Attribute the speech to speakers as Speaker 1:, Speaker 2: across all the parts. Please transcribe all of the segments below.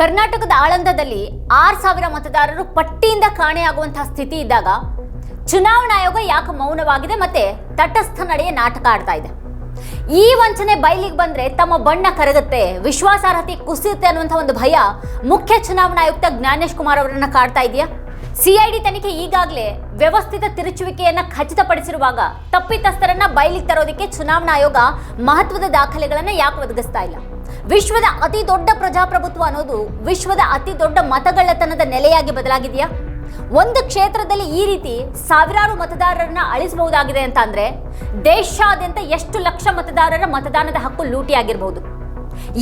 Speaker 1: ಕರ್ನಾಟಕದ ಆಳಂದದಲ್ಲಿ ಆರು ಸಾವಿರ ಮತದಾರರು ಪಟ್ಟಿಯಿಂದ ಕಾಣೆಯಾಗುವಂತಹ ಸ್ಥಿತಿ ಇದ್ದಾಗ ಚುನಾವಣಾ ಆಯೋಗ ಯಾಕೆ ಮೌನವಾಗಿದೆ ಮತ್ತೆ ತಟಸ್ಥ ನಡೆಯ ನಾಟಕ ಆಡ್ತಾ ಇದೆ. ಈ ವಂಚನೆ ಬಯಲಿಗೆ ಬಂದ್ರೆ ತಮ್ಮ ಬಣ್ಣ ಕರಗುತ್ತೆ, ವಿಶ್ವಾಸಾರ್ಹತೆ ಕುಸಿಯುತ್ತೆ ಅನ್ನುವಂಥ ಒಂದು ಭಯ ಮುಖ್ಯ ಚುನಾವಣಾ ಆಯುಕ್ತ ಜ್ಞಾನೇಶ್ ಕುಮಾರ್ ಅವರನ್ನ ಕಾಡ್ತಾ ಇದೆಯಾ? ಸಿಐಡಿ ತನಿಖೆ ಈಗಾಗಲೇ ವ್ಯವಸ್ಥಿತ ತಿರುಚುವಿಕೆಯನ್ನ ಖಚಿತಪಡಿಸಿರುವಾಗ ತಪ್ಪಿತಸ್ಥರನ್ನ ಬಯಲಿಗೆ ತರೋದಕ್ಕೆ ಚುನಾವಣಾ ಆಯೋಗ ಮಹತ್ವದ ದಾಖಲೆಗಳನ್ನ ಯಾಕೆ ಒದಗಿಸ್ತಾ ಇಲ್ಲ? ವಿಶ್ವದ ಅತಿ ದೊಡ್ಡ ಪ್ರಜಾಪ್ರಭುತ್ವ ಅನ್ನೋದು ವಿಶ್ವದ ಅತಿ ದೊಡ್ಡ ಮತಗಳ್ಳತನದ ನೆಲೆಯಾಗಿ ಬದಲಾಗಿದೆಯಾ? ಒಂದು ಕ್ಷೇತ್ರದಲ್ಲಿ ಈ ರೀತಿ ಸಾವಿರಾರು ಮತದಾರರನ್ನ ಅಳಿಸಬಹುದಾಗಿದೆ ಅಂತ ಅಂದ್ರೆ ದೇಶಾದ್ಯಂತ ಎಷ್ಟು ಲಕ್ಷ ಮತದಾರರ ಮತದಾನದ ಹಕ್ಕು ಲೂಟಿ ಆಗಿರಬಹುದು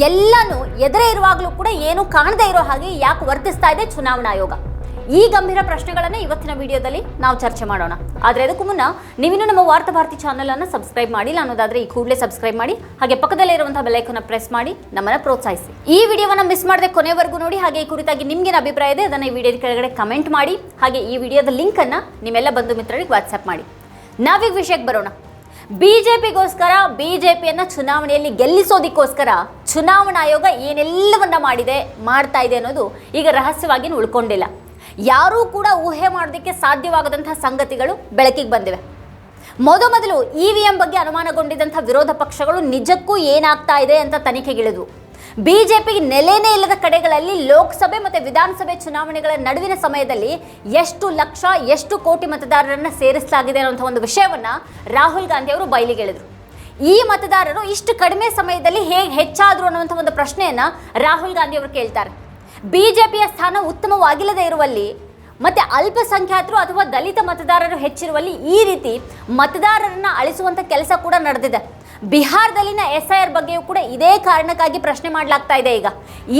Speaker 1: ಎಲ್ಲಾನು ಎದುರೇ ಇರುವಾಗಲೂ ಕೂಡ ಏನು ಕಾಣದೇ ಇರೋ ಹಾಗೆ ಯಾಕೆ ವರ್ತಿಸ್ತಾ ಇದೆ ಚುನಾವಣಾ ಆಯೋಗ. ಈ ಗಂಭೀರ ಪ್ರಶ್ನೆಗಳನ್ನು ಇವತ್ತಿನ ವಿಡಿಯೋದಲ್ಲಿ ನಾವು ಚರ್ಚೆ ಮಾಡೋಣ. ಆದ್ರೆ ಅದಕ್ಕೂ ಮುನ್ನ ನೀವಿನ ನಮ್ಮ ವಾರ್ತಾ ಭಾರತಿ ಸಬ್ಸ್ಕ್ರೈಬ್ ಮಾಡಿಲ್ಲ ಅನ್ನೋದಾದ್ರೆ ಈ ಕೂಡಲೇ ಸಬ್ಸ್ಕ್ರೈಬ್ ಮಾಡಿ, ಹಾಗೆ ಪಕ್ಕದಲ್ಲೇ ಇರುವಂತಹ ಬೆಲೈಕನ್ನು ಪ್ರೆಸ್ ಮಾಡಿ ನಮ್ಮನ್ನು ಪ್ರೋತ್ಸಾಹಿಸಿ. ಈ ವಿಡಿಯೋವನ್ನು ಮಿಸ್ ಮಾಡದೆ ಕೊನೆವರೆಗೂ ನೋಡಿ, ಹಾಗೆ ಈ ಕುರಿತಾಗಿ ನಿಮ್ಗೇನು ಅಭಿಪ್ರಾಯ ಇದೆ ಅದನ್ನ ಈ ವಿಡಿಯೋದ ಕೆಳಗಡೆ ಕಮೆಂಟ್ ಮಾಡಿ, ಹಾಗೆ ಈ ವಿಡಿಯೋದ ಲಿಂಕ್ ಅನ್ನ ನಿಮ್ಮೆಲ್ಲ ಬಂಧು ಮಿತ್ರರಿಗೆ ವಾಟ್ಸಪ್ ಮಾಡಿ. ನಾವೀಗ ವಿಷಯಕ್ಕೆ ಬರೋಣ. ಬಿಜೆಪಿಗೋಸ್ಕರ, ಬಿಜೆಪಿಯನ್ನ ಚುನಾವಣೆಯಲ್ಲಿ ಗೆಲ್ಲಿಸೋದಕ್ಕೋಸ್ಕರ ಚುನಾವಣಾ ಆಯೋಗ ಏನೆಲ್ಲವನ್ನ ಮಾಡಿದೆ, ಮಾಡ್ತಾ ಇದೆ ಅನ್ನೋದು ಈಗ ರಹಸ್ಯವಾಗಿ ಉಳ್ಕೊಂಡಿಲ್ಲ. ಯಾರೂ ಕೂಡ ಊಹೆ ಮಾಡೋದಕ್ಕೆ ಸಾಧ್ಯವಾಗದಂತಹ ಸಂಗತಿಗಳು ಬೆಳಕಿಗೆ ಬಂದಿವೆ. ಮೊದಮೊದಲು ಇ ವಿ ಎಂ ಬಗ್ಗೆ ಅನುಮಾನಗೊಂಡಿದ್ದಂಥ ವಿರೋಧ ಪಕ್ಷಗಳು ನಿಜಕ್ಕೂ ಏನಾಗ್ತಾ ಇದೆ ಅಂತ ತನಿಖೆಗಿಳಿದ್ವು. ಬಿಜೆಪಿಗೆ ನೆಲೆನೇ ಇಲ್ಲದ ಕಡೆಗಳಲ್ಲಿ ಲೋಕಸಭೆ ಮತ್ತು ವಿಧಾನಸಭೆ ಚುನಾವಣೆಗಳ ನಡುವಿನ ಸಮಯದಲ್ಲಿ ಎಷ್ಟು ಲಕ್ಷ, ಎಷ್ಟು ಕೋಟಿ ಮತದಾರರನ್ನು ಸೇರಿಸಲಾಗಿದೆ ಅನ್ನೋಂಥ ಒಂದು ವಿಷಯವನ್ನು ರಾಹುಲ್ ಗಾಂಧಿ ಅವರು ಬಯಲಿಗೆಳೆದರು ಈ ಮತದಾರರು ಇಷ್ಟು ಕಡಿಮೆ ಸಮಯದಲ್ಲಿ ಹೇಗೆ ಹೆಚ್ಚಾದರು ಅನ್ನುವಂಥ ಒಂದು ಪ್ರಶ್ನೆಯನ್ನು ರಾಹುಲ್ ಗಾಂಧಿ ಅವರು ಕೇಳ್ತಾರೆ. ಬಿಜೆಪಿಯ ಸ್ಥಾನ ಉತ್ತಮವಾಗಿಲ್ಲದೆ ಇರುವಲ್ಲಿ, ಮತ್ತೆ ಅಲ್ಪಸಂಖ್ಯಾತರು ಅಥವಾ ದಲಿತ ಮತದಾರರು ಹೆಚ್ಚಿರುವಲ್ಲಿ ಈ ರೀತಿ ಮತದಾರರನ್ನ ಅಳಿಸುವಂತ ಕೆಲಸ ಕೂಡ ನಡೆದಿದೆ. ಬಿಹಾರದಲ್ಲಿನ ಎಸ್ ಐ ಆರ್ ಬಗ್ಗೆಯೂ ಕೂಡ ಇದೇ ಕಾರಣಕ್ಕಾಗಿ ಪ್ರಶ್ನೆ ಮಾಡಲಾಗ್ತಾ ಇದೆ ಈಗ.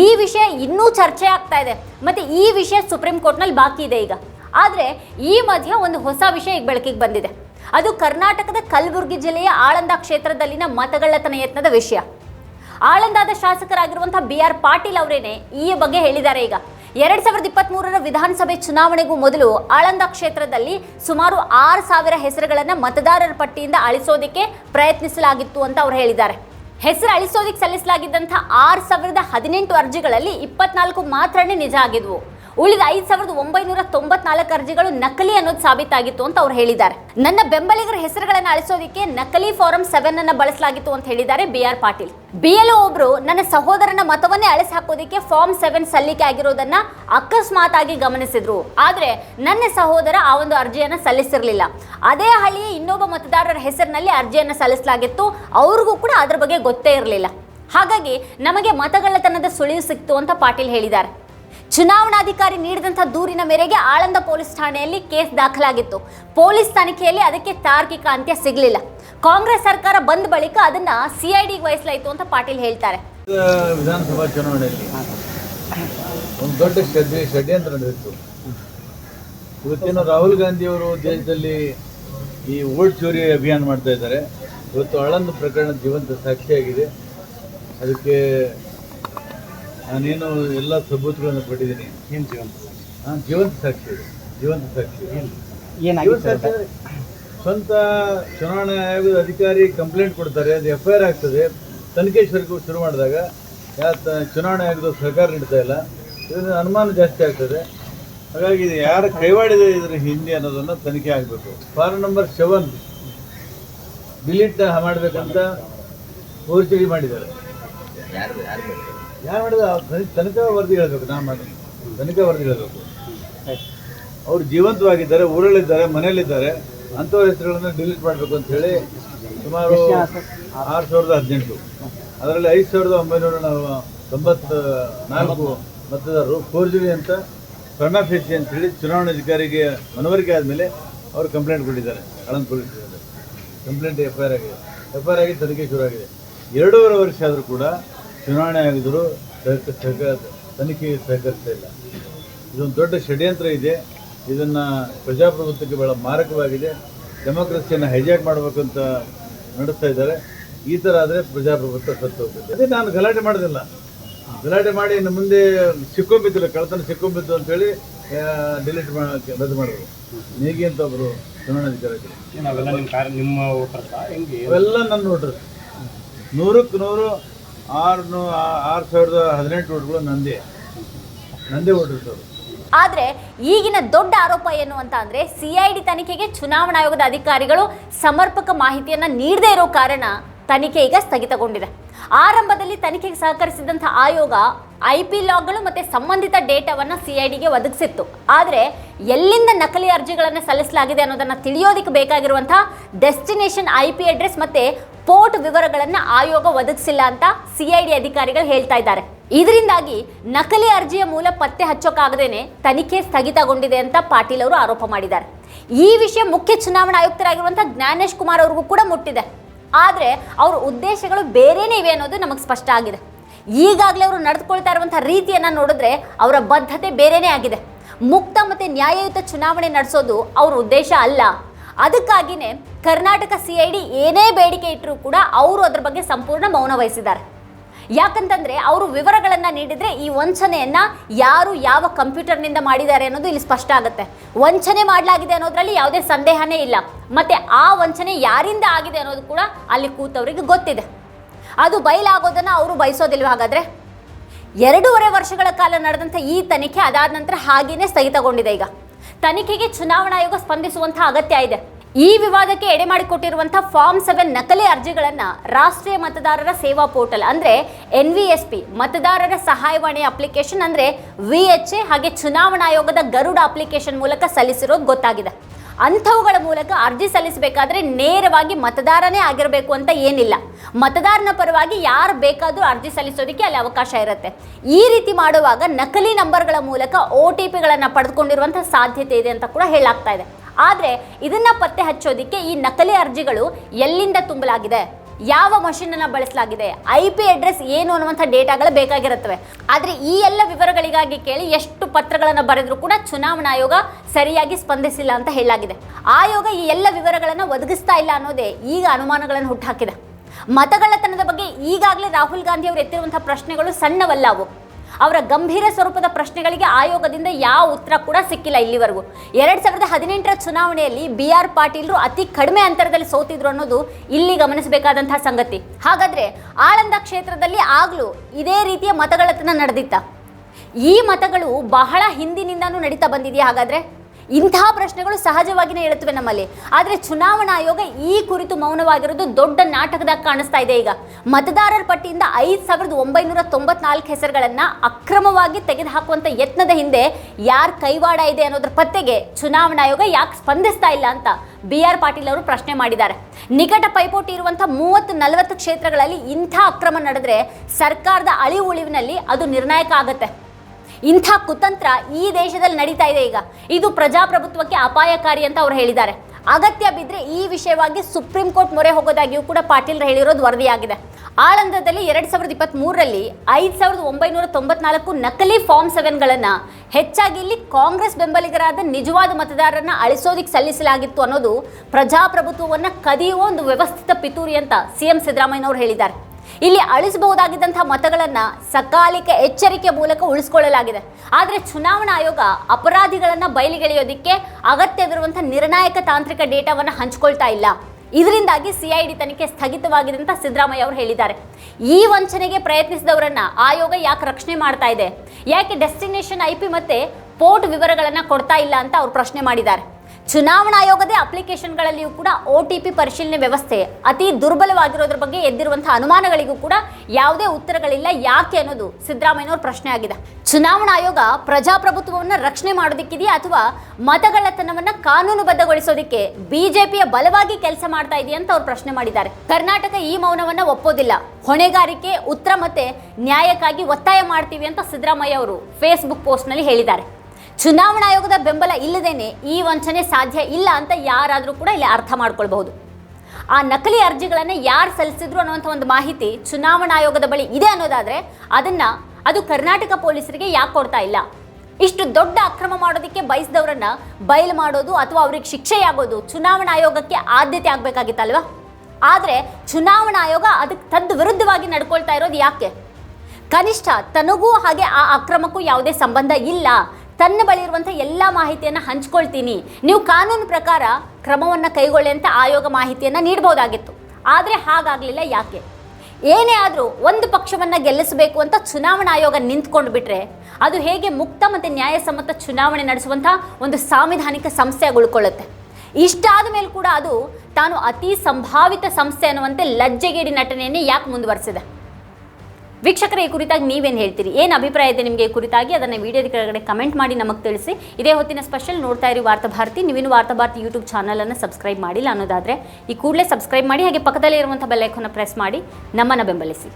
Speaker 1: ಈ ವಿಷಯ ಇನ್ನೂ ಚರ್ಚೆ ಆಗ್ತಾ ಇದೆ. ಮತ್ತೆ ಈ ವಿಷಯ ಸುಪ್ರೀಂ ಕೋರ್ಟ್ನಲ್ಲಿ ಬಾಕಿ ಇದೆ ಈಗ. ಆದರೆ ಈ ಮಧ್ಯೆ ಒಂದು ಹೊಸ ವಿಷಯ ಈಗ ಬೆಳಕಿಗೆ ಬಂದಿದೆ. ಅದು ಕರ್ನಾಟಕದ ಕಲಬುರಗಿ ಜಿಲ್ಲೆಯ ಆಳಂದ ಕ್ಷೇತ್ರದಲ್ಲಿನ ಮತಗಳ್ಳತನ ಯತ್ನದ ವಿಷಯ. ಆಳಂದಾದ ಶಾಸಕರಾಗಿರುವಂತಹ ಬಿ ಆರ್ ಪಾಟೀಲ್ ಅವರೇನೆ ಈ ಬಗ್ಗೆ ಹೇಳಿದ್ದಾರೆ ಈಗ. ಎರಡ್ ಸಾವಿರದ ಇಪ್ಪತ್ತ್ ಮೂರರ ವಿಧಾನಸಭೆ ಚುನಾವಣೆಗೂ ಮೊದಲು ಆಳಂದ ಕ್ಷೇತ್ರದಲ್ಲಿ ಸುಮಾರು ಆರು ಸಾವಿರ ಹೆಸರುಗಳನ್ನ ಮತದಾರರ ಪಟ್ಟಿಯಿಂದ ಅಳಿಸೋದಕ್ಕೆ ಪ್ರಯತ್ನಿಸಲಾಗಿತ್ತು ಅಂತ ಅವ್ರು ಹೇಳಿದ್ದಾರೆ. ಹೆಸರು ಅಳಿಸೋದಕ್ಕೆ ಸಲ್ಲಿಸಲಾಗಿದ್ದಂಥ ಆರು ಸಾವಿರದ ಹದಿನೆಂಟು ಅರ್ಜಿಗಳಲ್ಲಿ ಇಪ್ಪತ್ನಾಲ್ಕು ಮಾತ್ರನೇ ನಿಜ ಆಗಿದ್ವು. ಉಳಿದ ಐದು ಸಾವಿರದ ಒಂಬೈನೂರ ತೊಂಬತ್ನಾಲ್ಕು ಅರ್ಜಿಗಳು ನಕಲಿ ಅನ್ನೋದು ಸಾಬೀತಾಗಿತ್ತು ಅಂತ ಅವ್ರು ಹೇಳಿದ್ದಾರೆ. ನನ್ನ ಬೆಂಬಲಿಗರ ಹೆಸರುಗಳನ್ನು ಅಳಿಸೋದಕ್ಕೆ ನಕಲಿ ಫಾರಂ ಸೆವೆನ್ ಅನ್ನ ಬಳಸಲಾಗಿತ್ತು ಅಂತ ಹೇಳಿದ್ದಾರೆ B R Patil. B L ಒಬ್ರು ನನ್ನ ಸಹೋದರನ ಮತವನ್ನೇ ಅಳಿಸಿ ಹಾಕೋದಕ್ಕೆ ಫಾರ್ಮ್ ಸೆವೆನ್ ಸಲ್ಲಿಕೆ ಆಗಿರೋದನ್ನ ಅಕಸ್ಮಾತ್ ಆಗಿ ಗಮನಿಸಿದ್ರು. ಆದ್ರೆ ನನ್ನ ಸಹೋದರ ಆ ಒಂದು ಅರ್ಜಿಯನ್ನ ಸಲ್ಲಿಸಿರಲಿಲ್ಲ. ಅದೇ ಹಳ್ಳಿಯ ಇನ್ನೊಬ್ಬ ಮತದಾರರ ಹೆಸರಿನಲ್ಲಿ ಅರ್ಜಿಯನ್ನ ಸಲ್ಲಿಸಲಾಗಿತ್ತು. ಅವ್ರಿಗೂ ಕೂಡ ಅದ್ರ ಬಗ್ಗೆ ಗೊತ್ತೇ ಇರಲಿಲ್ಲ. ಹಾಗಾಗಿ ನಮಗೆ ಮತಗಳ್ಳತನದ ಸುಳಿವು ಸಿಕ್ತು ಅಂತ ಪಾಟೀಲ್ ಹೇಳಿದ್ದಾರೆ. ಚುನಾವಣಾಧಿಕಾರಿ ನೀಡಿದಂಥ ದೂರಿನ ಮೇರೆಗೆ ಆಳಂದ ಪೊಲೀಸ್ ಠಾಣೆಯಲ್ಲಿ ಕೇಸ್ ದಾಖಲಾಗಿತ್ತು. ಪೊಲೀಸ್ ತನಿಖೆಯಲ್ಲಿ ಅದಕ್ಕೆ ತಾರ್ಕಿಕ ಅಂತ್ಯ ಸಿಗಲಿಲ್ಲ. ಕಾಂಗ್ರೆಸ್ ಸರ್ಕಾರ ಬಂದ ಬಳಿಕ ಅದನ್ನ ಸಿಐಡಿಗೆ ವಹಿಸಲಾಯಿತು ಅಂತ ಪಾಟೀಲ್ ಹೇಳ್ತಾರೆ.
Speaker 2: ವಿಧಾನಸಭಾ ಚುನಾವಣೆಯಲ್ಲಿ ಒಂದು ದೊಡ್ಡ ಷಡ್ಯ ಷಡ್ಯಂತ್ರ ನಡೆದಿತ್ತು. ಇವತ್ತಿನ ರಾಹುಲ್ ಗಾಂಧಿಯವರು ದೇಶದಲ್ಲಿ ಈ ಓಟ್ ಚೋರಿ ಅಭಿಯಾನ ಮಾಡ್ತಾ ಇದ್ದಾರೆ. ಇವತ್ತು ಆಳಂದ ಪ್ರಕರಣ ಜೀವಂತ ಸಾಕ್ಷಿಯಾಗಿದೆ. ಅದಕ್ಕೆ ನಾನೇನು ಎಲ್ಲ ಸಬೂತುಗಳನ್ನು ಕೊಟ್ಟಿದ್ದೀನಿ.
Speaker 3: ಏನು ಜೀವಂತ
Speaker 2: ಹಾಂ ಜೀವಂತ ಸಾಕ್ಷಿ ಜೀವಂತ ಸಾಕ್ಷಿ
Speaker 3: ಏನಾಗಿತ್ತು
Speaker 2: ಜೀವಂತ ಸಾಕ್ಷಿ ಸ್ವಂತ ಚುನಾವಣಾ ಆಯೋಗದ ಅಧಿಕಾರಿ ಕಂಪ್ಲೇಂಟ್ ಕೊಡ್ತಾರೆ ಅದು ಎಫ್ ಐ ಆರ್ ಆಗ್ತದೆ. ತನಿಖೆ ಶುರು ಶುರು ಮಾಡಿದಾಗ ಯಾವ ತ- ಚುನಾವಣಾ ಆಯೋಗದ ಸಹಕಾರ ನೀಡ್ತಾ ಇಲ್ಲ. ಇದರಿಂದ ಅನುಮಾನ ಜಾಸ್ತಿ ಆಗ್ತದೆ. ಹಾಗಾಗಿ ಇದು ಯಾರು ಕೈವಾಡಿದೆ ಇದರ ಹಿಂದೆ ಅನ್ನೋದನ್ನು ತನಿಖೆ ಆಗಬೇಕು. ಫಾರ್ಮ್ ನಂಬರ್ ಸೆವೆನ್ ಡಿಲೀಟ್ ಮಾಡಬೇಕಂತ ಫೋರ್ಜರಿ ಮಾಡಿದ್ದಾರೆ. ಯಾರು ಮಾಡಿದ ತನಿಖಾ ವರದಿ ಹೇಳಬೇಕು ನಾ ಮಾಡಿ ತನಿಖಾ ವರದಿ ಹೇಳಬೇಕು. ಅವ್ರು ಜೀವಂತವಾಗಿದ್ದಾರೆ ಊರಲ್ಲಿದ್ದಾರೆ ಮನೆಯಲ್ಲಿದ್ದಾರೆ. ಅಂಥವ್ರ ಹೆಸರುಗಳನ್ನು ಡಿಲೀಟ್ ಮಾಡಬೇಕು ಅಂತ ಹೇಳಿ ಸುಮಾರು ಆರು ಸಾವಿರದ ಹದಿನೆಂಟು. ಅದರಲ್ಲಿ ಐದು ಸಾವಿರದ ಒಂಬೈನೂರ ತೊಂಬತ್ತ ನಾಲ್ಕು ಮತದಾರರು ಫೋರ್ಜರಿ ಅಂತ ಫೆಸಿ ಅಂತ ಹೇಳಿ ಚುನಾವಣಾಧಿಕಾರಿಗೆ ಮನವರಿಕೆ ಆದಮೇಲೆ ಅವರು ಕಂಪ್ಲೇಂಟ್ ಕೊಟ್ಟಿದ್ದಾರೆ ಕಳನ್ police complaint F I R ಆಗಿದೆ. ಎಫ್ ಐ ಆರ್ ಆಗಿ ತನಿಖೆ ಶುರು ಆಗಿದೆ. ಎರಡೂವರೆ ವರ್ಷ ಆದರೂ ಕೂಡ ಚುನಾವಣೆ ಆಗಿದ್ರು ತನಿಖೆ ಸಹಕರಿಸ್ತಾ ಇಲ್ಲ. ಇದೊಂದು ದೊಡ್ಡ ಷಡ್ಯಂತ್ರ ಇದೆ. ಇದನ್ನು ಪ್ರಜಾಪ್ರಭುತ್ವಕ್ಕೆ ಬಹಳ ಮಾರಕವಾಗಿದೆ. ಡೆಮೋಕ್ರಸಿಯನ್ನು ಹೈಜಾಕ್ ಮಾಡಬೇಕಂತ ಅಂತ ನಡೆಸ್ತಾ ಇದ್ದಾರೆ. ಈ ಥರ ಆದರೆ ಪ್ರಜಾಪ್ರಭುತ್ವ ಸತ್ತು ಹೋಗುತ್ತೆ. ಅದೇ ನಾನು ಗಲಾಟೆ ಮಾಡೋದಿಲ್ಲ. ಗಲಾಟೆ ಮಾಡಿ ಇನ್ನು ಮುಂದೆ ಸಿಕ್ಕೊಂಬಿದ್ದಿಲ್ಲ ಕಳ್ತನ ಸಿಕ್ಕೊಂಬಿದ್ದು ಅಂತೇಳಿ ಡಿಲೀಟ್ ಮಾಡೋಕ್ಕೆ ರದ್ದು ಮಾಡಿದ್ರು. ನೀಗಿ ಅಂತ ಒಬ್ಬರು
Speaker 3: ಹೆಂಗೆ?
Speaker 2: ಅವೆಲ್ಲ ನನ್ನ ನೋಡ್ರಿ ನೂರಕ್ಕೆ ನೂರು ಆರು ಆರು ಸಾವಿರದ ಹದಿನೆಂಟು ಓಟ್ಗಳು
Speaker 1: ಆದ್ರೆ ಈಗಿನ ದೊಡ್ಡ ಆರೋಪ ಏನು ಅಂತ ಅಂದ್ರೆ ಸಿಐಡಿ ತನಿಖೆಗೆ ಚುನಾವಣಾ ಆಯೋಗದ ಅಧಿಕಾರಿಗಳು ಸಮರ್ಪಕ ಮಾಹಿತಿಯನ್ನ ನೀಡದೇ ಇರೋ ಕಾರಣ ತನಿಖೆ ಈಗ ಸ್ಥಗಿತಗೊಂಡಿದೆ. ಆರಂಭದಲ್ಲಿ ತನಿಖೆಗೆ ಸಹಕರಿಸಿದಂಥ ಆಯೋಗ ಐ ಪಿ ಲಾಗ್ಗಳು ಮತ್ತೆ ಸಂಬಂಧಿತ ಡೇಟಾವನ್ನ ಸಿಐಡಿಗೆ ಒದಗಿಸಿತ್ತು. ಆದರೆ ಎಲ್ಲಿಂದ ನಕಲಿ ಅರ್ಜಿಗಳನ್ನು ಸಲ್ಲಿಸಲಾಗಿದೆ ಅನ್ನೋದನ್ನ ತಿಳಿಯೋದಕ್ಕೆ ಬೇಕಾಗಿರುವಂಥ ಡೆಸ್ಟಿನೇಷನ್ ಐ ಪಿ ಅಡ್ರೆಸ್ ಮತ್ತೆ ಪೋರ್ಟ್ ವಿವರಗಳನ್ನು ಆಯೋಗ ಒದಗಿಸಿಲ್ಲ ಅಂತ ಸಿಐಡಿ ಅಧಿಕಾರಿಗಳು ಹೇಳ್ತಾ ಇದ್ದಾರೆ. ಇದರಿಂದಾಗಿ ನಕಲಿ ಅರ್ಜಿಯ ಮೂಲ ಪತ್ತೆ ಹಚ್ಚೋಕ್ಕಾಗದೇನೆ ತನಿಖೆ ಸ್ಥಗಿತಗೊಂಡಿದೆ ಅಂತ ಪಾಟೀಲ್ ಅವರು ಆರೋಪ ಮಾಡಿದ್ದಾರೆ. ಈ ವಿಷಯ ಮುಖ್ಯ ಚುನಾವಣಾ ಆಯುಕ್ತರಾಗಿರುವಂತಹ ಜ್ಞಾನೇಶ್ ಕುಮಾರ್ ಅವ್ರಿಗೂ ಕೂಡ ಮುಟ್ಟಿದೆ. ಆದರೆ ಅವ್ರ ಉದ್ದೇಶಗಳು ಬೇರೆನೇ ಇವೆ ಅನ್ನೋದು ನಮಗೆ ಸ್ಪಷ್ಟ ಆಗಿದೆ. ಈಗಾಗಲೇ ಅವರು ನಡೆದುಕೊಳ್ತಾ ಇರುವಂಥ ರೀತಿಯನ್ನ ನೋಡಿದ್ರೆ ಅವರ ಬದ್ಧತೆ ಬೇರೆನೇ ಆಗಿದೆ. ಮುಕ್ತ ಮತ್ತೆ ನ್ಯಾಯಯುತ ಚುನಾವಣೆ ನಡೆಸೋದು ಅವ್ರ ಉದ್ದೇಶ ಅಲ್ಲ. ಅದಕ್ಕಾಗಿನೇ ಕರ್ನಾಟಕ ಸಿ ಐ ಡಿ ಏನೇ ಬೇಡಿಕೆ ಇಟ್ಟರೂ ಕೂಡ ಅವರು ಅದ್ರ ಬಗ್ಗೆ ಸಂಪೂರ್ಣ ಮೌನ ವಹಿಸಿದ್ದಾರೆ. ಯಾಕಂತಂದ್ರೆ ಅವರು ವಿವರಗಳನ್ನು ನೀಡಿದರೆ ಈ ವಂಚನೆಯನ್ನ ಯಾರು ಯಾವ ಕಂಪ್ಯೂಟರ್ನಿಂದ ಮಾಡಿದ್ದಾರೆ ಅನ್ನೋದು ಇಲ್ಲಿ ಸ್ಪಷ್ಟ ಆಗುತ್ತೆ. ವಂಚನೆ ಮಾಡಲಾಗಿದೆ ಅನ್ನೋದ್ರಲ್ಲಿ ಯಾವುದೇ ಸಂದೇಹನೇ ಇಲ್ಲ. ಮತ್ತೆ ಆ ವಂಚನೆ ಯಾರಿಂದ ಆಗಿದೆ ಅನ್ನೋದು ಕೂಡ ಅಲ್ಲಿ ಕೂತವರಿಗೆ ಗೊತ್ತಿದೆ. ಅದು ಬಯಲಾಗೋದನ್ನ ಅವರು ಬಯಸೋದಿಲ್ವ ಹಾಗಾದ್ರೆ? ಎರಡೂವರೆ ವರ್ಷಗಳ ಕಾಲ ನಡೆದಂಥ ಈ ತನಿಖೆ ಅದಾದ ನಂತರ ಹಾಗೇನೆ ಸ್ಥಗಿತಗೊಂಡಿದೆ ಈಗ. ತನಿಖೆಗೆ ಚುನಾವಣಾ ಆಯೋಗ ಸ್ಪಂದಿಸುವಂತಹ ಅಗತ್ಯ ಇದೆ. ಈ ವಿವಾದಕ್ಕೆ ಎಡೆ ಮಾಡಿಕೊಟ್ಟಿರುವಂತಹ ಫಾರ್ಮ್ ಸೆವೆನ್ ನಕಲಿ ಅರ್ಜಿಗಳನ್ನು ರಾಷ್ಟ್ರೀಯ ಮತದಾರರ ಸೇವಾ ಪೋರ್ಟಲ್ ಅಂದ್ರೆ ಎನ್ ವಿ ಎಸ್ ಪಿ ಮತದಾರರ ಸಹಾಯವಾಣಿ ಅಪ್ಲಿಕೇಶನ್ ಅಂದ್ರೆ ವಿ ಎಚ್ ಎ ಹಾಗೆ ಚುನಾವಣಾ ಆಯೋಗದ ಗರುಡ ಅಪ್ಲಿಕೇಶನ್ ಮೂಲಕ ಸಲ್ಲಿಸಿರೋದು ಗೊತ್ತಾಗಿದೆ. ಅಂಥವುಗಳ ಮೂಲಕ ಅರ್ಜಿ ಸಲ್ಲಿಸಬೇಕಾದ್ರೆ ನೇರವಾಗಿ ಮತದಾರನೇ ಆಗಿರಬೇಕು ಅಂತ ಏನಿಲ್ಲ. ಮತದಾರನ ಪರವಾಗಿ ಯಾರು ಬೇಕಾದರೂ ಅರ್ಜಿ ಸಲ್ಲಿಸೋದಕ್ಕೆ ಅಲ್ಲಿ ಅವಕಾಶ ಇರುತ್ತೆ. ಈ ರೀತಿ ಮಾಡುವಾಗ ನಕಲಿ ನಂಬರ್ಗಳ ಮೂಲಕ ಒ ಟಿ ಪಿಗಳನ್ನು ಪಡೆದುಕೊಂಡಿರುವಂಥ ಸಾಧ್ಯತೆ ಇದೆ ಅಂತ ಕೂಡ ಹೇಳಾಗ್ತಾ ಇದೆ. ಆದರೆ ಇದನ್ನು ಪತ್ತೆ ಹಚ್ಚೋದಕ್ಕೆ ಈ ನಕಲಿ ಅರ್ಜಿಗಳು ಎಲ್ಲಿಂದ ತುಂಬಲಾಗಿದೆ? ಯಾವ ಮಷಿನ್ ಅನ್ನ ಬಳಸಲಾಗಿದೆ? ಐ ಪಿ ಅಡ್ರೆಸ್ ಏನು ಅನ್ನುವಂಥ ಡೇಟಾಗಳು ಬೇಕಾಗಿರುತ್ತವೆ. ಆದರೆ ಈ ಎಲ್ಲ ವಿವರಗಳಿಗಾಗಿ ಕೇಳಿ ಎಷ್ಟು ಪತ್ರಗಳನ್ನು ಬರೆದರೂ ಕೂಡ ಚುನಾವಣಾ ಆಯೋಗ ಸರಿಯಾಗಿ ಸ್ಪಂದಿಸಿಲ್ಲ ಅಂತ ಹೇಳಲಾಗಿದೆ. ಆಯೋಗ ಈ ಎಲ್ಲ ವಿವರಗಳನ್ನು ಒದಗಿಸ್ತಾ ಇಲ್ಲ ಅನ್ನೋದೇ ಈಗ ಅನುಮಾನಗಳನ್ನು ಹುಟ್ಟುಹಾಕಿದೆ ಮತಗಳ್ಳತನದ ಬಗ್ಗೆ ಈಗಾಗಲೇ ರಾಹುಲ್ ಗಾಂಧಿ ಅವರು ಎತ್ತಿರುವಂತಹ ಪ್ರಶ್ನೆಗಳು ಸಣ್ಣವಲ್ಲ ಅವು. ಅವರ ಗಂಭೀರ ಸ್ವರೂಪದ ಪ್ರಶ್ನೆಗಳಿಗೆ ಆಯೋಗದಿಂದ ಯಾವ ಉತ್ತರ ಕೂಡ ಸಿಕ್ಕಿಲ್ಲ ಇಲ್ಲಿವರೆಗೂ. ಎರಡ್ ಸಾವಿರದ ಹದಿನೆಂಟರ ಚುನಾವಣೆಯಲ್ಲಿ ಬಿ ಆರ್ ಪಾಟೀಲ್ರು ಅತಿ ಕಡಿಮೆ ಅಂತರದಲ್ಲಿ ಸೋತಿದ್ರು ಅನ್ನೋದು ಇಲ್ಲಿ ಗಮನಿಸಬೇಕಾದಂತಹ ಸಂಗತಿ. ಹಾಗಾದ್ರೆ ಆಳಂದ ಕ್ಷೇತ್ರದಲ್ಲಿ ಆಗ್ಲೂ ಇದೇ ರೀತಿಯ ಮತಗಳತನ ನಡೆದಿತ್ತ. ಈ ಮತಗಳು ಬಹಳ ಹಿಂದಿನಿಂದಾನೂ ನಡೀತಾ ಬಂದಿದೆಯಾ ಹಾಗಾದ್ರೆ? ಇಂತಹ ಪ್ರಶ್ನೆಗಳು ಸಹಜವಾಗಿಯೇ ಹೇಳುತ್ತವೆ ನಮ್ಮಲ್ಲಿ. ಆದರೆ ಚುನಾವಣಾ ಆಯೋಗ ಈ ಕುರಿತು ಮೌನವಾಗಿರೋದು ದೊಡ್ಡ ನಾಟಕದಾಗ ಕಾಣಿಸ್ತಾ ಇದೆ ಈಗ. ಮತದಾರರ ಪಟ್ಟಿಯಿಂದ ಐದು ಸಾವಿರದ ಒಂಬೈನೂರ ತೊಂಬತ್ನಾಲ್ಕು ಹೆಸರುಗಳನ್ನು ಅಕ್ರಮವಾಗಿ ತೆಗೆದುಹಾಕುವಂತ ಯತ್ನದ ಹಿಂದೆ ಯಾರ ಕೈವಾಡ ಇದೆ ಅನ್ನೋದ್ರ ಪತ್ತೆಗೆ ಚುನಾವಣಾ ಆಯೋಗ ಯಾಕೆ ಸ್ಪಂದಿಸ್ತಾ ಇಲ್ಲ ಅಂತ ಬಿ ಆರ್ ಪಾಟೀಲ್ ಅವರು ಪ್ರಶ್ನೆ ಮಾಡಿದ್ದಾರೆ. ನಿಕಟ ಪೈಪೋಟಿ ಇರುವಂಥ ಮೂವತ್ತು ನಲವತ್ತು ಕ್ಷೇತ್ರಗಳಲ್ಲಿ ಇಂಥ ಅಕ್ರಮ ನಡೆದ್ರೆ ಸರ್ಕಾರದ ಅಳಿವು ಉಳಿವಿನಲ್ಲಿ ಅದು ನಿರ್ಣಾಯಕ ಆಗುತ್ತೆ. ಇಂಥ ಕುತಂತ್ರ ಈ ದೇಶದಲ್ಲಿ ನಡೀತಾ ಇದೆ ಈಗ. ಇದು ಪ್ರಜಾಪ್ರಭುತ್ವಕ್ಕೆ ಅಪಾಯಕಾರಿ ಅಂತ ಅವ್ರು ಹೇಳಿದ್ದಾರೆ. ಅಗತ್ಯ ಬಿದ್ದರೆ ಈ ವಿಷಯವಾಗಿ ಸುಪ್ರೀಂ ಕೋರ್ಟ್ ಮೊರೆ ಹೋಗೋದಾಗಿಯೂ ಕೂಡ ಪಾಟೀಲ್ ಹೇಳಿರೋದು ವರದಿಯಾಗಿದೆ. ಆಳಂದದಲ್ಲಿ ಎರಡು ಸಾವಿರದ ಇಪ್ಪತ್ತ್ ಮೂರರಲ್ಲಿ ಐದು ಸಾವಿರದ ಒಂಬೈನೂರ ತೊಂಬತ್ನಾಲ್ಕು ನಕಲಿ ಫಾರ್ಮ್ ಸೆವೆನ್ಗಳನ್ನು ಹೆಚ್ಚಾಗಿ ಇಲ್ಲಿ ಕಾಂಗ್ರೆಸ್ ಬೆಂಬಲಿಗರಾದ ನಿಜವಾದ ಮತದಾರರನ್ನ ಅಳಿಸೋದಿಕ್ಕೆ ಸಲ್ಲಿಸಲಾಗಿತ್ತು ಅನ್ನೋದು ಪ್ರಜಾಪ್ರಭುತ್ವವನ್ನು ಕದಿಯುವ ಒಂದು ವ್ಯವಸ್ಥಿತ ಪಿತೂರಿ ಅಂತ ಸಿ ಎಂ ಸಿದ್ದರಾಮಯ್ಯನವರು ಹೇಳಿದ್ದಾರೆ. ಇಲ್ಲಿ ಅಳಿಸಬಹುದಾಗಿದ್ದಂತಹ ಮತಗಳನ್ನ ಸಕಾಲಿಕ ಎಚ್ಚರಿಕೆ ಮೂಲಕ ಉಳಿಸ್ಕೊಳ್ಳಲಾಗಿದೆ. ಆದರೆ ಚುನಾವಣಾ ಆಯೋಗ ಅಪರಾಧಿಗಳನ್ನ ಬಯಲಿಗೆಳೆಯೋದಿಕ್ಕೆ ಅಗತ್ಯವಿರುವಂಥ ನಿರ್ಣಾಯಕ ತಾಂತ್ರಿಕ ಡೇಟಾವನ್ನು ಹಂಚಿಕೊಳ್ತಾ ಇಲ್ಲ. ಇದರಿಂದಾಗಿ ಸಿಐಡಿ ತನಿಖೆ ಸ್ಥಗಿತವಾಗಿದೆ ಅಂತ ಸಿದ್ದರಾಮಯ್ಯ ಅವರು ಹೇಳಿದ್ದಾರೆ. ಈ ವಂಚನೆಗೆ ಪ್ರಯತ್ನಿಸಿದವರನ್ನ ಆಯೋಗ ಯಾಕೆ ರಕ್ಷಣೆ ಮಾಡ್ತಾ ಇದೆ? ಯಾಕೆ ಡೆಸ್ಟಿನೇಷನ್ ಐ ಪಿ ಮತ್ತೆ ಪೋರ್ಟ್ ವಿವರಗಳನ್ನ ಕೊಡ್ತಾ ಇಲ್ಲ ಅಂತ ಅವರು ಪ್ರಶ್ನೆ ಮಾಡಿದ್ದಾರೆ. ಚುನಾವಣಾ ಆಯೋಗದ ಅಪ್ಲಿಕೇಶನ್ಗಳಲ್ಲಿಯೂ ಕೂಡ ಒ ಟಿ ಪಿ ಪರಿಶೀಲನೆ ವ್ಯವಸ್ಥೆ ಅತಿ ದುರ್ಬಲವಾಗಿರೋದ್ರ ಬಗ್ಗೆ ಎದ್ದಿರುವಂತಹ ಅನುಮಾನಗಳಿಗೂ ಕೂಡ ಯಾವುದೇ ಉತ್ತರಗಳಿಲ್ಲ. ಯಾಕೆ ಅನ್ನೋದು ಸಿದ್ದರಾಮಯ್ಯನವ್ರ ಪ್ರಶ್ನೆ ಆಗಿದೆ. ಚುನಾವಣಾ ಆಯೋಗ ಪ್ರಜಾಪ್ರಭುತ್ವವನ್ನು ರಕ್ಷಣೆ ಮಾಡೋದಕ್ಕಿದೆಯಾ ಅಥವಾ ಮತಗಳ್ಳತನವನ್ನ ಕಾನೂನುಬದ್ಧಗೊಳಿಸೋದಕ್ಕೆ ಬಿಜೆಪಿಯ ಬಲವಾಗಿ ಕೆಲಸ ಮಾಡ್ತಾ ಇದೆಯಾ ಅಂತ ಅವರು ಪ್ರಶ್ನೆ ಮಾಡಿದ್ದಾರೆ. ಕರ್ನಾಟಕ ಈ ಮೌನವನ್ನ ಒಪ್ಪೋದಿಲ್ಲ. ಹೊಣೆಗಾರಿಕೆ, ಉತ್ತರ ಮತ್ತೆ ನ್ಯಾಯಕ್ಕಾಗಿ ಒತ್ತಾಯ ಮಾಡ್ತೀವಿ ಅಂತ ಸಿದ್ದರಾಮಯ್ಯ ಅವರು ಫೇಸ್ಬುಕ್ ಪೋಸ್ಟ್ನಲ್ಲಿ ಹೇಳಿದ್ದಾರೆ. ಚುನಾವಣಾ ಆಯೋಗದ ಬೆಂಬಲ ಇಲ್ಲದೇನೆ ಈ ವಂಚನೆ ಸಾಧ್ಯ ಇಲ್ಲ ಅಂತ ಯಾರಾದರೂ ಕೂಡ ಇಲ್ಲಿ ಅರ್ಥ ಮಾಡ್ಕೊಳ್ಬಹುದು. ಆ ನಕಲಿ ಅರ್ಜಿಗಳನ್ನು ಯಾರು ಸಲ್ಲಿಸಿದ್ರು ಅನ್ನುವಂಥ ಒಂದು ಮಾಹಿತಿ ಚುನಾವಣಾ ಆಯೋಗದ ಬಳಿ ಇದೆ ಅನ್ನೋದಾದರೆ ಅದನ್ನು ಅದು ಕರ್ನಾಟಕ ಪೊಲೀಸರಿಗೆ ಯಾಕೆ ಕೊಡ್ತಾ ಇಲ್ಲ? ಇಷ್ಟು ದೊಡ್ಡ ಅಕ್ರಮ ಮಾಡೋದಕ್ಕೆ ಬಯಸಿದವರನ್ನ ಬಯಲು ಮಾಡೋದು ಅಥವಾ ಅವ್ರಿಗೆ ಶಿಕ್ಷೆಯಾಗೋದು ಚುನಾವಣಾ ಆಯೋಗಕ್ಕೆ ಆದ್ಯತೆ ಆಗಬೇಕಾಗಿತ್ತಲ್ವಾ? ಆದರೆ ಚುನಾವಣಾ ಆಯೋಗ ಅದಕ್ಕೆ ತದ್ ವಿರುದ್ಧವಾಗಿ ನಡ್ಕೊಳ್ತಾ ಇರೋದು ಯಾಕೆ? ಕನಿಷ್ಠ ತನಗೂ ಹಾಗೆ ಆ ಅಕ್ರಮಕ್ಕೂ ಯಾವುದೇ ಸಂಬಂಧ ಇಲ್ಲ. ತನ್ನ ಬಳಿ ಇರುವಂಥ ಎಲ್ಲ ಮಾಹಿತಿಯನ್ನು ಹಂಚ್ಕೊಳ್ತೀನಿ. ನೀವು ಕಾನೂನು ಪ್ರಕಾರ ಕ್ರಮವನ್ನು ಕೈಗೊಳ್ಳಿ ಅಂತ ಆಯೋಗ ಮಾಹಿತಿಯನ್ನು ನೀಡ್ಬೋದಾಗಿತ್ತು. ಆದರೆ ಹಾಗಾಗಲಿಲ್ಲ ಯಾಕೆ? ಏನೇ ಆದರೂ ಒಂದು ಪಕ್ಷವನ್ನು ಗೆಲ್ಲಿಸಬೇಕು ಅಂತ ಚುನಾವಣಾ ಆಯೋಗ ನಿಂತ್ಕೊಂಡು ಬಿಟ್ರೆ ಅದು ಹೇಗೆ ಮುಕ್ತ ಮತ್ತು ನ್ಯಾಯಸಮ್ಮತ ಚುನಾವಣೆ ನಡೆಸುವಂಥ ಒಂದು ಸಾಂವಿಧಾನಿಕ ಸಂಸ್ಥೆ ಉಳ್ಕೊಳ್ಳುತ್ತೆ. ಇಷ್ಟಾದ ಮೇಲೆ ಕೂಡ ಅದು ತಾನು ಅತಿ ಸಂಭಾವಿತ ಸಂಸ್ಥೆ ಅನ್ನುವಂತೆ ಲಜ್ಜೆಗೇಡಿ ನಟನೆಯನ್ನೇ ಯಾಕೆ ಮುಂದುವರೆಸಿದೆ? ವೀಕ್ಷಕರ, ಈ ಕುರಿತಾಗಿ ನೀವೇನು ಹೇಳ್ತೀರಿ? ಏನು ಅಭಿಪ್ರಾಯ ಇದೆ ನಿಮಗೆ ಕುರಿತಾಗಿ? ಅದನ್ನು ವಿಡಿಯೋದ ಕೆಳಗಡೆ ಕಮೆಂಟ್ ಮಾಡಿ ನಮಗೆ ತಿಳಿಸಿ. ಇದೇ ಹೊತ್ತಿನ ಸ್ಪೆಷಲ್ ನೋಡ್ತಾ ಇರಿ ವಾರ್ತಾ ಭಾರತಿ. ವಾರ್ತಾಭಾರತಿ ವಾರ್ತಾ ಭಾರತಿ ಯೂಟ್ಯೂಬ್ ಚಾನಲನ್ನು ಸಬ್ಸ್ಕ್ರೈಬ್ ಮಾಡಿಲ್ಲ ಅನ್ನೋದಾದರೆ, ಈ ಕೂಡಲೇ ಸಬ್ಸ್ಕ್ರೈಬ್ ಮಾಡಿ, ಹಾಗೆ ಪಕ್ಕದಲ್ಲಿ ಇರುವಂಥ ಬೆಲ್ಲೈಕನ್ನು ಪ್ರೆಸ್ ಮಾಡಿ, ನಮ್ಮನ್ನು ಬೆಂಬಲಿಸಿ.